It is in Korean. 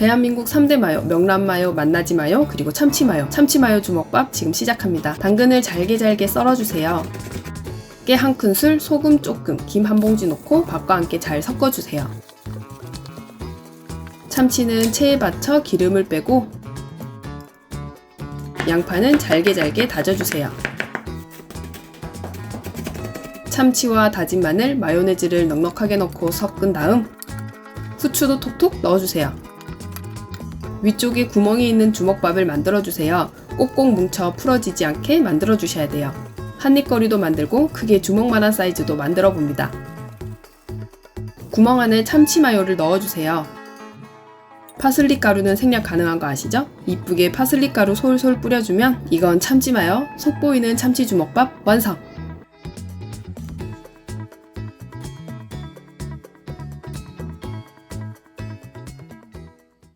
대한민국 3대 마요, 명란마요, 만나지 마요, 그리고 참치마요. 참치마요 주먹밥 지금 시작합니다. 당근을 잘게 잘게 썰어주세요. 깨 한 큰술, 소금 조금, 김 한 봉지 넣고 밥과 함께 잘 섞어주세요. 참치는 체에 받쳐 기름을 빼고 양파는 잘게 잘게 다져주세요. 참치와 다진 마늘, 마요네즈를 넉넉하게 넣고 섞은 다음 후추도 톡톡 넣어주세요. 위쪽에 구멍이 있는 주먹밥을 만들어주세요. 꼭꼭 뭉쳐 풀어지지 않게 만들어주셔야 돼요. 한입거리도 만들고 크게 주먹만한 사이즈도 만들어 봅니다. 구멍 안에 참치 마요를 넣어주세요. 파슬리 가루는 생략 가능한 거 아시죠? 이쁘게 파슬리 가루 솔솔 뿌려주면 이건 참치 마요, 속 보이는 참치 주먹밥 완성!